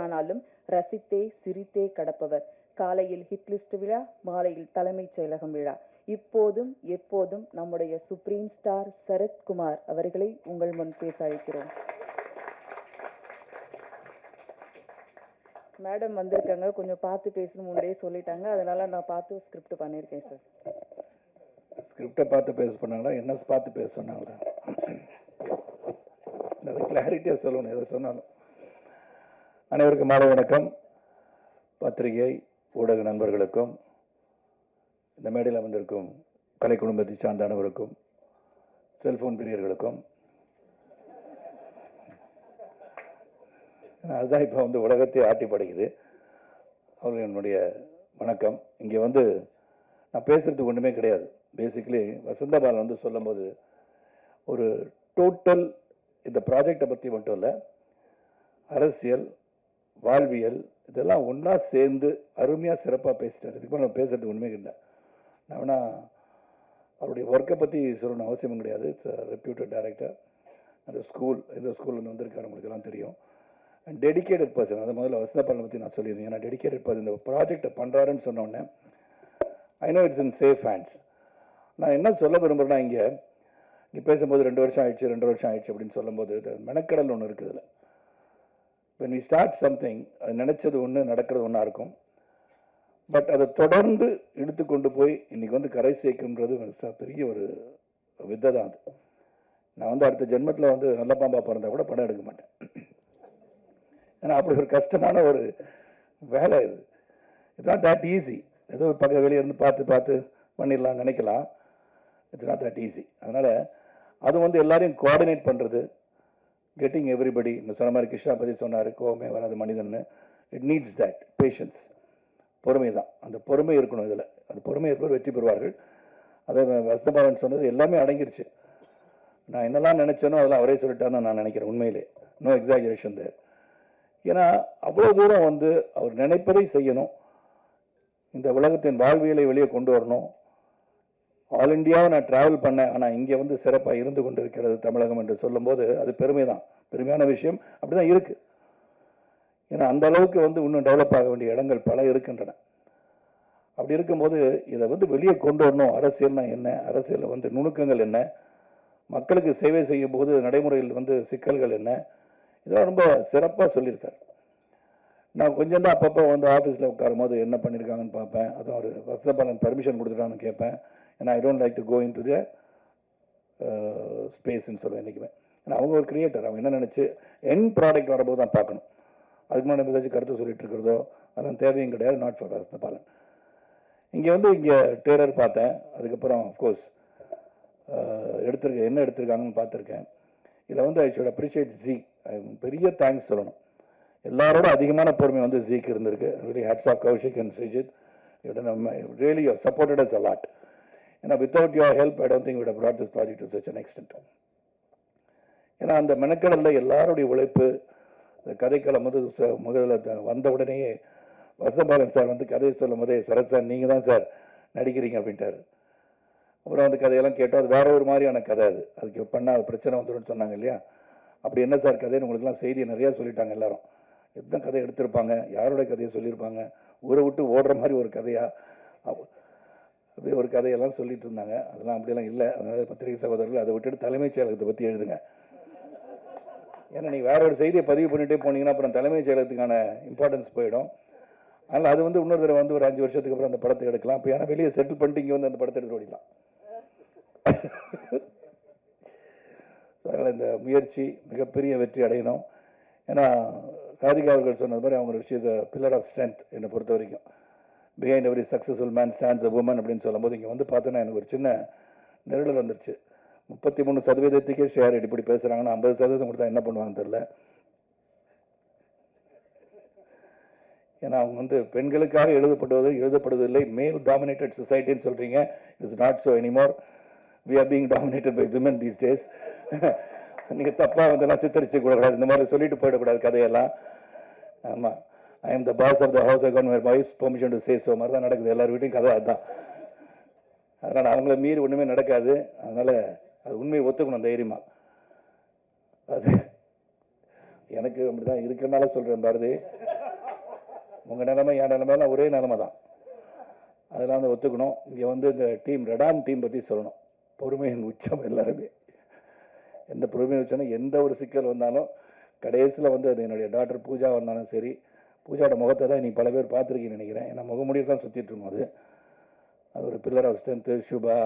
ஆனாலும் ரசித்தே சிரித்தே கடப்பவர். காலையில் ஹிட்லிஸ்ட் விழா மாலையில் தலைமைச் செயலகம் விழா. இப்போதும் எப்போதும் நம்முடைய சுப்ரீம் ஸ்டார் சரத்குமார் அவர்களை உங்கள் முன் பேச அழைக்கிறோம். மேடம் வந்திருக்காங்க. கொஞ்சம் பார்த்து பேசணும். முன்னே சொல்லிட்டாங்க. அதனால நான் பார்த்து ஸ்கிரிப்ட் பண்ணியிருக்கேன் சார் ஸ்கிரிப்டை பார்த்து பேச பண்ணாங்களா என்ன பார்த்து பேச சொன்னாங்களா? அது கிளாரிட்டியாக சொல்லணும். எதை சொன்னாலும். அனைவருக்கும் மாலை வணக்கம். பத்திரிகை ஊடக நண்பர்களுக்கும் இந்த மேடையில் அமர்ந்திருக்கும் கலை குடும்பத்தை சார்ந்த செல்ஃபோன் பிரியர்களுக்கும். அதுதான் இப்போ வந்து உலகத்தை ஆட்டி படைக்குது. அவர்கள் என்னுடைய வணக்கம். இங்கே வந்து நான் பேசுகிறதுக்கு ஒன்றுமே கிடையாது. பேசிக்கலி வசந்தபாலன் வந்து சொல்லும்போது ஒரு டோட்டல் இந்த ப்ராஜெக்டை பற்றி மட்டும் இல்லை அரசியல் வாழ்வியல் இதெல்லாம் ஒன்றா சேர்ந்து அருமையாக சிறப்பாக பேசிட்டார். இதுக்கு மேலே நான் பேசுறதுக்கு ஒன்றுமே இல்லை. நான் வேணா அவருடைய ஒர்க்கை பற்றி சொல்லணும் அவசியமும் கிடையாது. இட்ஸ் ரெப்யூட்டட் டைரக்டர் அந்த ஸ்கூல் எந்த ஸ்கூல்லேருந்து வந்திருக்காரு உங்களுக்கெல்லாம் தெரியும். அண்ட் டெடிகேட்டட் பர்சன் அதை முதல்ல வசந்தபாலனை பற்றி நான் சொல்லியிருந்தேன் ஏன்னா டெடிகேட்டட் பர்சன் இந்த ப்ராஜெக்டை பண்ணுறாருன்னு சொன்னோடனே I know it's in safe hands நான் என்ன சொல்ல விரும்புகிறேன்னா இங்கே இங்கே பேசும்போது ரெண்டு வருஷம் ஆயிடுச்சு ரெண்டு வருஷம் ஆயிடுச்சு அப்படின்னு சொல்லும்போது மெனக்கடல் ஒன்று இருக்குது வென் வி ஸ்டார்ட் சம்திங் அது நினச்சது ஒன்று நடக்கிறது ஒன்றா இருக்கும். பட் அதை தொடர்ந்து இழுத்து கொண்டு போய் இன்றைக்கி வந்து கரை சேர்க்குன்றது பெரிய ஒரு வித்தை தான் அது. நான் வந்து அடுத்த ஜென்மத்தில் வந்து நல்ல பாம்பா பிறந்தா கூட படம் எடுக்க மாட்டேன். ஏன்னா அப்படி ஒரு கஷ்டமான ஒரு வேலை இது. இட்ஸ் நாட் தட் ஈஸி ஏதோ பக்க வெளியே இருந்து பார்த்து பார்த்து பண்ணிடலாம் நினைக்கலாம். இட்ஸ் நாட் தட் ஈஸி அதனால் அது வந்து எல்லாரையும் கோஆர்டினேட் பண்ணுறது கெட்டிங் எவ்ரிபடி இந்த சொன்ன மாதிரி கிருஷ்ணா பற்றி சொன்னார் கோவமே வராது மனிதன் இட் நீட்ஸ் தட் பேஷன்ஸ் பொறுமை தான். அந்த பொறுமை இருக்கணும் இதில். அந்த பொறுமை இருப்பவர் வெற்றி பெறுவார்கள். அதை வசந்தபாலன் சொன்னது எல்லாமே அடங்கிருச்சு. நான் என்னெல்லாம் நினச்சேனோ அதெல்லாம் அவரே சொல்லிட்டான்னு நான் நினைக்கிறேன் உண்மையிலே. நோ எக்ஸாஜரேஷன் தேர் ஏன்னா அவ்வளோ தூரம் வந்து அவர் நினைப்பதை செய்யணும். இந்த உலகத்தின் வாழ்வியலை வெளியே கொண்டு வரணும். ஆல் இந்தியாவை நான் டிராவல் பண்ணேன். ஆனால் இங்கே வந்து சிறப்பாக இருந்து கொண்டு இருக்கிறது தமிழகம் என்று சொல்லும்போது அது பெருமை தான் பெருமையான விஷயம். அப்படி தான் இருக்குது ஏன்னா அந்த அளவுக்கு வந்து இன்னும் டெவலப் ஆக வேண்டிய இடங்கள் பல இருக்கின்றன. அப்படி இருக்கும்போது இதை வந்து வெளியே கொண்டு வரணும். அரசியல்னா என்ன? அரசியலில் வந்து நுணுக்கங்கள் என்ன? மக்களுக்கு சேவை செய்யும் போது நடைமுறையில் வந்து சிக்கல்கள் என்ன? இதெல்லாம் ரொம்ப சிறப்பாக சொல்லியிருக்காரு. நான் கொஞ்சம் தான் அப்பப்போ வந்து ஆஃபீஸில் உட்காரும் போது என்ன பண்ணியிருக்காங்கன்னு பார்ப்பேன். அதுவும் ஒரு வசதபாலன் பர்மிஷன் கொடுத்துட்டான்னு கேட்பேன். ஏன்னா I don't like to go into the ஸ்பேஸ்ன்னு சொல்லுவேன் என்றைக்குமே ஏன்னா அவங்க ஒரு கிரியேட்டர் அவங்க என்ன நினச்சி என் ப்ராடக்ட் வரும்போது தான் பார்க்கணும். அதுக்கு முன்னாடி ஏதாச்சும் கருத்து சொல்லிட்டு இருக்கிறதோ அதெல்லாம் தேவையும் கிடையாது. Not for was the Balan இங்கே வந்து இங்கே டெய்லர் பார்த்தேன். அதுக்கப்புறம் அஃப்கோர்ஸ் uh, எடுத்திருக்க என்ன எடுத்திருக்காங்கன்னு பார்த்துருக்கேன். இதில் வந்து ஐ ஷுட் அப்ரிஷியேட் ஜி பெரிய தேங்க்ஸ் சொல்லணும். எல்லாரோட அதிகமான பொறுமை வந்து ஜீக்கு இருந்திருக்கு. Really hats off Kaushik and Sreejith really supported us a lot ஏன்னா without your help I don't think we'd brought this project to such an extent ஏன்னா அந்த மெனக்கடலில் எல்லாருடைய உழைப்பு இந்த கதைக்களம் வந்து ச- முதல்ல வந்த உடனேயே வசபாலன் சார் வந்து கதையை சொல்லும் போதே சரத் சார் நீங்கள் தான் சார் நடிக்கிறீங்க அப்படின்ட்டாரு. அப்புறம் அந்த கதையெல்லாம் கேட்டோம். அது வேற ஒரு மாதிரியான கதை அது. அதுக்கு பண்ணால் அது பிரச்சனை வந்துடும் சொன்னாங்க இல்லையா? அப்படி என்ன சார் கதைன்னு உங்களுக்குலாம் செய்தி நிறையா சொல்லிட்டாங்க எல்லாரும். எத்தனை கதை எடுத்திருப்பாங்க? யாரோட கதையை சொல்லியிருப்பாங்க? ஊரை விட்டு ஓடுற மாதிரி ஒரு கதையாக அப்படியே ஒரு கதையெல்லாம் சொல்லிட்டு இருந்தாங்க. அதெல்லாம் அப்படியெல்லாம் இல்லை. அதனால பத்திரிகை சகோதரர்கள் அதை விட்டுட்டு தலைமைச் செயலகத்தை பற்றி எழுதுங்க. ஏன்னா நீங்கள் வேற ஒரு செய்தியை பதிவு பண்ணிட்டே போனீங்கன்னா அப்புறம் தலைமைச் செயலகத்துக்கான இம்பார்ட்டன்ஸ் போயிடும். அதனால் அது வந்து இன்னொரு தடவை வந்து ஒரு அஞ்சு வருஷத்துக்கு அப்புறம் அந்த படத்தை எடுக்கலாம். இப்போ ஏன்னா வெளியே செட்டில் பண்ணிட்டு இங்கே வந்து அந்த படத்தை எடுத்து ஓடிக்கலாம் அதனால் இந்த முயற்சி மிகப்பெரிய வெற்றி அடையணும். ஏன்னா ராதிகா அவர்கள் சொன்னது மாதிரி அவங்க விஷயம் பில்லர் ஆஃப் ஸ்ட்ரென்த் என்னை பொறுத்த வரைக்கும். Behind every successful man stands a woman அப்படின்னு சொல்லும்போது இங்கே வந்து பார்த்தோன்னா எனக்கு ஒரு சின்ன நெருடல் வந்துருச்சு. முப்பத்தி மூணு சதவீதத்துக்கே ஷேர் இப்படி பேசுகிறாங்கன்னா ஐம்பது சதவீதம் கொடுத்தா என்ன பண்ணுவாங்கன்னு தெரில ஏன்னா அவங்க வந்து பெண்களுக்காக எழுதப்படுவது எழுதப்படுவதில்லை மேல் டாமினேட்டட் சொசைட்டின்னு சொல்கிறீங்க it's not so anymore we are being dominated by women these days நீங்கள் தப்பாக வந்து சித்தரிச்சு கூடாது. இந்த மாதிரி சொல்லிட்டு போயிடக்கூடாது கதையெல்லாம். ஆமாம் I am the boss of the house account my wife permission to say so மாதிரி தான் நடக்குது. எல்லார் வீட்டையும் கதை அதுதான். அதனால் அவங்கள மீறி ஒன்றுமே நடக்காது. அதனால் அது உண்மையை ஒத்துக்கணும் தைரியமாக அது எனக்கு அப்படி தான் இருக்கிறனால சொல்கிறேன் பாரதி. உங்கள் நிலைமை என் நிலைமையெல்லாம் ஒரே நிலைமை தான். அதெல்லாம் வந்து ஒத்துக்கணும். இங்கே வந்து இந்த டீம் ரெடான் டீம் பற்றி சொல்லணும். பொறுமையின் உச்சம் எல்லாருமே. எந்த பொறுமையின் உச்சம்னா எந்த ஒரு சிக்கல் வந்தாலும் கடைசியில் வந்து அது என்னுடைய டாக்டர் பூஜா வந்தாலும் சரி பூஜாவோட முகத்தை தான் நீ பல பேர் பார்த்துருக்கீங்கன்னு நினைக்கிறேன். ஏன்னா முகமுடியில் தான் சுற்றிட்டு இருக்கும் அது. அது ஒரு pillar of strength Subha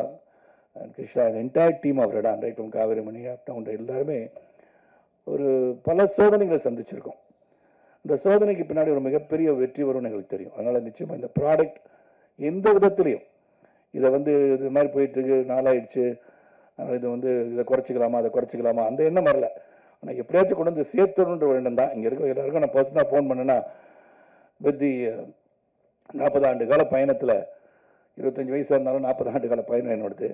and Krishna அந்த entire team of Redon right from Kaverimani up down எல்லாருமே ஒரு பல சோதனைகளை சந்திச்சிருக்கோம். இந்த சோதனைக்கு பின்னாடி ஒரு மிகப்பெரிய வெற்றி வரும்னு எங்களுக்கு தெரியும். அதனால் நிச்சயமாக இந்த ப்ராடக்ட் எந்த விதத்துலையும் இதை வந்து இது மாதிரி போயிட்டுருக்கு நாளாயிடுச்சு. அதனால் இதை வந்து இதை குறைச்சிக்கலாமா அதை குறைச்சிக்கலாமா அந்த எண்ணம் வரல. ஆனால் எப்படியாச்சும் கொண்டு வந்து சேர்த்தணுன்ற ஒரு எண்ணம் தான். இங்கே இருக்கிற எல்லாருக்கும் நான் பர்சனாக ஃபோன் பண்ணேன்னா வித் தி நாற்பது ஆண்டு கால பயணத்தில் இருபத்தஞ்சி வயசாக இருந்தாலும் நாற்பது ஆண்டு கால பயணம் என்னோடது.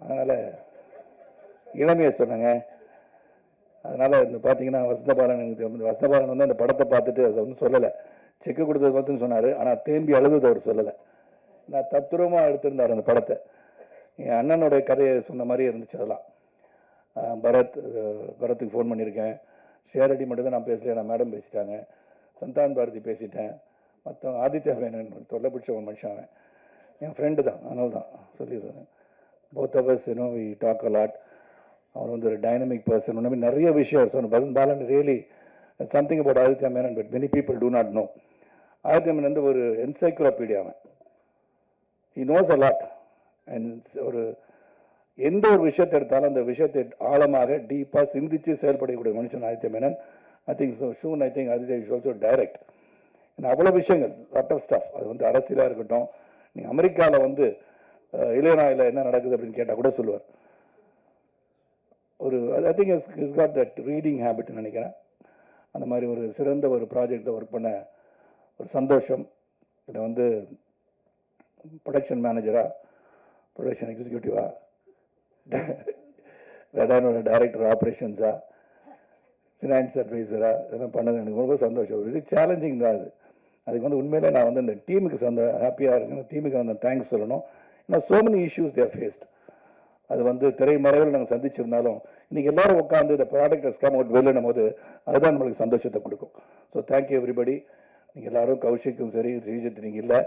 அதனால் இளமையை சொன்னேங்க. அதனால் இந்த பார்த்தீங்கன்னா வசந்தபாலன் எனக்கு வசந்தபாலன் வந்து அந்த படத்தை பார்த்துட்டு அதை வந்து சொல்லலை. செக்கு கொடுத்தது பார்த்துன்னு சொன்னார். ஆனால் தேம்பி அழுதது அவர் சொல்லலை. நான் தத்துரமாக எடுத்திருந்தார் அந்த படத்தை. என் அண்ணனுடைய கதையை சொன்ன மாதிரி இருந்துச்சு அதெல்லாம். பரத் பரத்துக்கு ஃபோன் பண்ணியிருக்கேன் ஷேரடி மட்டும்தான் நான் பேசல நான் மேடம் பேசிட்டாங்க. சந்தான் பாரதி பேசிட்டேன். மற்ற ஆதித்யா வேணன் தொல்லை பிடிச்ச ஒரு மனுஷன் அவன். என் ஃப்ரெண்டு தான் அதனால தான் சொல்லிடுறேன். Both ours you know we talk allot அவர் வந்து ஒரு டைனமிக் பர்சன் ஒன்று நிறைய விஷயம் அவர் சொன்ன பதன் Balan really something about Aditya Menon but many people do not know Aditya Menon வந்து ஒரு என்சைக்ளோபீடியா அவன். ஹி நோஸ் அலாட் அண்ட் ஒரு எந்த ஒரு விஷயத்தை எடுத்தாலும் அந்த விஷயத்தை ஆழமாக டீப்பாக சிந்திச்சு செயல்படக்கூடிய மனுஷன் Aditya Menon. I think so soon I think Aditya is also direct அவ்வளோ விஷயங்கள் லாட் ஆஃப் ஸ்டாஃப் அது வந்து அரசியலாக இருக்கட்டும். நீங்கள் அமெரிக்காவில் வந்து அஹ், இளையனாயில் என்ன நடக்குது அப்படின்னு கேட்டால் கூட சொல்லுவார். ஒரு I think is is got that reading ஹேபிட்னு நினைக்கிறேன். அந்த மாதிரி ஒரு சிறந்த ஒரு ப்ராஜெக்டில் ஒர்க் பண்ண ஒரு சந்தோஷம். இதில் வந்து ப்ரொடக்ஷன் மேனேஜராக ப்ரொடக்ஷன் எக்ஸிக்யூட்டிவாக ரெடானோட டைரக்டர் ஆப்ரேஷன்ஸா ஃபினான்ஸ் அட்வைசரா இதெல்லாம் பண்ணது எனக்கு ரொம்ப சந்தோஷம். இது சேலஞ்சிங் தான் அது. அதுக்கு வந்து உண்மையிலே நான் வந்து இந்த டீமுக்கு சந்த ஹாப்பியாக இருக்கணும் டீமுக்கு அந்த தேங்க்ஸ் சொல்லணும். ஏன்னா so many issues there faced அது வந்து திரைமறைவில் நாங்கள் சந்திச்சிருந்தாலும் இன்னைக்கு எல்லாரும் உட்காந்து இந்த ப்ராடக்ட் ஹஸ் கம் அவுட் வெளியிடும் போது அதுதான் நம்மளுக்கு சந்தோஷத்தை கொடுக்கும். ஸோ தேங்க்யூ எவ்ரிபடி நீங்கள் எல்லாரும் கௌஷிக்கும் சரி ஸ்ரீஜித் நீங்கள் இல்லை.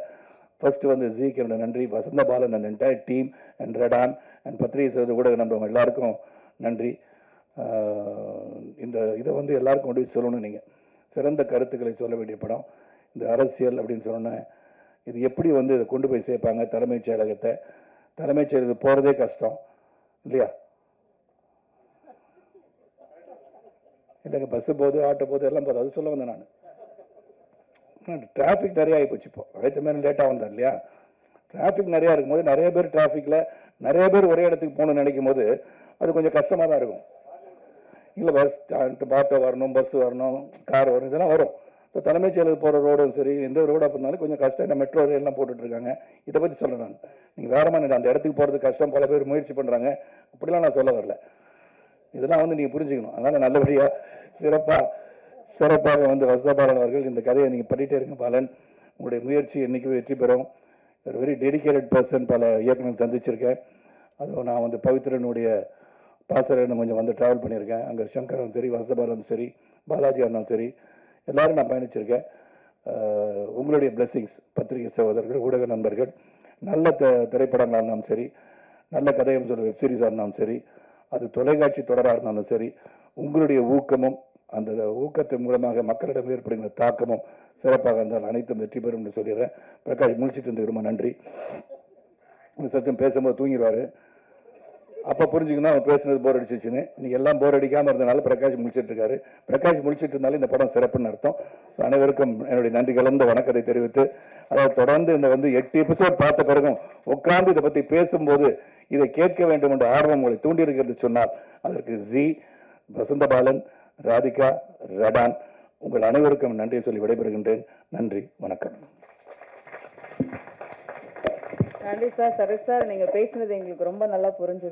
ஃபர்ஸ்ட் வந்து ஜீக்கு நன்றி வசந்த பாலன் அந்த entire team and Redon and பத்திரிகை செய்த ஊடக நம்ம எல்லாருக்கும் நன்றி. இந்த இதை வந்து எல்லாருக்கும் கொண்டு போய் சொல்லணும் நீங்கள் சிறந்த கருத்துக்களை சொல்ல வேண்டிய படம். இந்த அரசியல் அப்படின்னு சொன்னேன் இது எப்படி வந்து இதை கொண்டு போய் சேர்ப்பாங்க தலைமைச் செயலகத்தை? தலைமைச் செயலகத்துக்கு போகிறதே கஷ்டம் இல்லையா? இல்லைங்க பஸ்ஸு போகுது ஆட்டோ போகுது எல்லாம் போகுது. அது சொல்ல வந்தேன் நான். டிராஃபிக் நிறைய ஆகிப்போச்சு இப்போ. அழைத்த மாதிரி லேட்டாக வந்தார் இல்லையா? டிராஃபிக் நிறையா இருக்கும்போது நிறைய பேர் டிராஃபிக்கில் நிறைய பேர் ஒரே இடத்துக்கு போகணும்னு நினைக்கும் போது அது கொஞ்சம் கஷ்டமாக தான் இருக்கும். இல்லை பஸ் ஆட்டோ வரணும் பஸ் வரணும் கார் வரும் இதெல்லாம் வரும். ஸோ தலைமைச் செயலுக்கு போகிற ரோடும் சரி எந்த ரோடாக இருந்தாலும் கொஞ்சம் கஷ்டம். இந்த மெட்ரோ ரயிலெலாம் போட்டுட்டு இருக்காங்க. இதை பற்றி சொல்ல நான். நீங்கள் வேற மாதிரி அந்த இடத்துக்கு போகிறது கஷ்டம். பல பேர் முயற்சி பண்ணுறாங்க அப்படிலாம் நான் சொல்ல வரல. இதெல்லாம் வந்து நீங்கள் புரிஞ்சுக்கணும். அதனால் நல்லபடியாக சிறப்பாக சிறப்பாக வந்து வசதபாலன் அவர்கள் இந்த கதையை நீங்கள் பண்ணிகிட்டே இருங்க பாலன். உங்களுடைய முயற்சி என்னைக்கு வெற்றி பெறும். ஒரு வெரி டெடிகேட்டட் பர்சன் பல இயக்குநர் சந்திச்சிருக்கேன். அதுவும் நான் வந்து பவித்ரனுடைய பாசரன்னு கொஞ்சம் வந்து ட்ராவல் பண்ணியிருக்கேன். அங்கே சங்கரும் சரி வசதபாலனும் சரி பாலாஜியாக இருந்தாலும் சரி எல்லாரும் நான் பயணிச்சிருக்கேன். உங்களுடைய blessings பத்திரிகை சகோதரர்கள் ஊடக நண்பர்கள் நல்ல த திரைப்படங்களாக இருந்தாலும் சரி நல்ல கதையும் சொல்ல வெப் சீரிஸாக இருந்தாலும் சரி அது தொலைக்காட்சி தொடராக இருந்தாலும் சரி உங்களுடைய ஊக்கமும் அந்த ஊக்கத்தின் மூலமாக மக்களிடம் ஏற்படுகிற தாக்கமும் சிறப்பாக இருந்தால் அனைத்தும் வெற்றி பெறும் என்று சொல்லிடுறேன். பிரகாஷ் முழிச்சிட்டு இருந்து ரொம்ப நன்றி. இந்த சச்சம் பேசும்போது தூங்கிடுவார். அப்போ புரிஞ்சுக்கணும் அவன் பேசுனது போர் அடிச்சிச்சுன்னு. நீங்க எல்லாம் போர் அடிக்காமல் இருந்தனால பிரகாஷ் முடிச்சிட்டு இருக்காரு. பிரகாஷ் முடிச்சிட்டு இருந்தாலும் இந்த படம் சிறப்புன்னு அர்த்தம். ஸோ அனைவருக்கும் என்னுடைய நன்றி கலந்த வணக்கத்தை தெரிவித்து அதாவது தொடர்ந்து இந்த வந்து எட்டு எபிசோட் பார்த்த பிறகும் உட்கார்ந்து இதை பற்றி பேசும்போது இதை கேட்க வேண்டும் என்ற ஆர்வம் உங்களை தூண்டியிருக்கிறது சொன்னால் அதற்கு ஜி. வசந்தபாலன் ராதிகா ரடான் உங்கள் அனைவருக்கும் நன்றியை சொல்லி விடைபெறுகின்றேன். நன்றி வணக்கம். நன்றி சார் சரத் சார் நீங்க பேசினது எங்களுக்கு ரொம்ப நல்லா புரிஞ்சது.